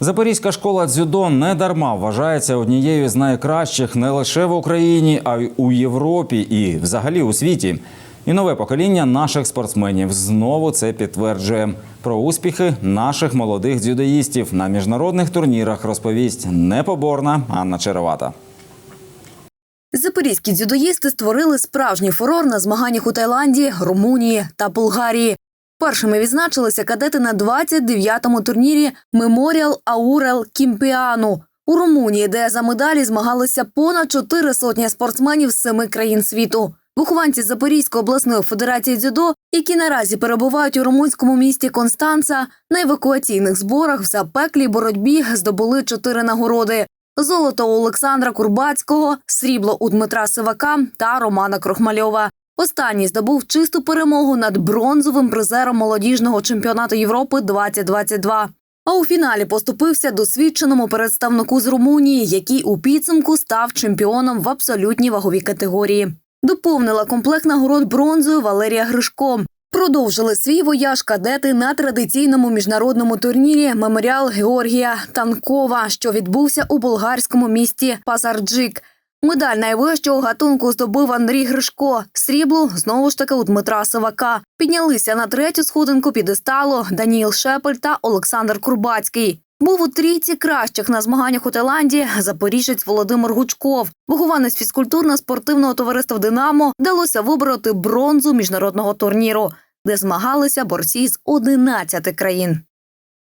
Запорізька школа дзюдо не дарма вважається однією з найкращих не лише в Україні, а й у Європі і взагалі у світі. І нове покоління наших спортсменів знову це підтверджує. Про успіхи наших молодих дзюдоїстів на міжнародних турнірах розповість непоборна Анна Черевата. Запорізькі дзюдоїсти створили справжній фурор на змаганнях у Таїланді, Румунії та Болгарії. Першими відзначилися кадети на 29-му турнірі Меморіал Аурел Кімпіану у Румунії, де за медалі змагалися понад чотири сотні спортсменів з семи країн світу. Вихованці Запорізької обласної федерації дзюдо, які наразі перебувають у румунському місті Констанца, на евакуаційних зборах в запеклій боротьбі здобули чотири нагороди: золото у Олександра Курбацького, срібло у Дмитра Сивака та Романа Крохмальова. Останній здобув чисту перемогу над бронзовим призером молодіжного чемпіонату Європи 2022. А у фіналі поступився досвідченому представнику з Румунії, який у підсумку став чемпіоном в абсолютній ваговій категорії. Доповнила комплект нагород бронзою Валерія Гришко. Продовжили свій вояж кадети на традиційному міжнародному турнірі Меморіал Георгія Танкова, що відбувся у болгарському місті Пазарджик. Медаль найвищого гатунку здобув Андрій Гришко. Срібло знову ж таки у Дмитра Сивака. Піднялися на третю сходинку підесталу Даніїл Шепель та Олександр Курбацький. Був у трійці кращих на змаганнях у Таїланді запоріжець Володимир Гучков. Вихованець фізкультурно-спортивного товариства Динамо вдалося вибороти бронзу міжнародного турніру, де змагалися борці з 11 країн.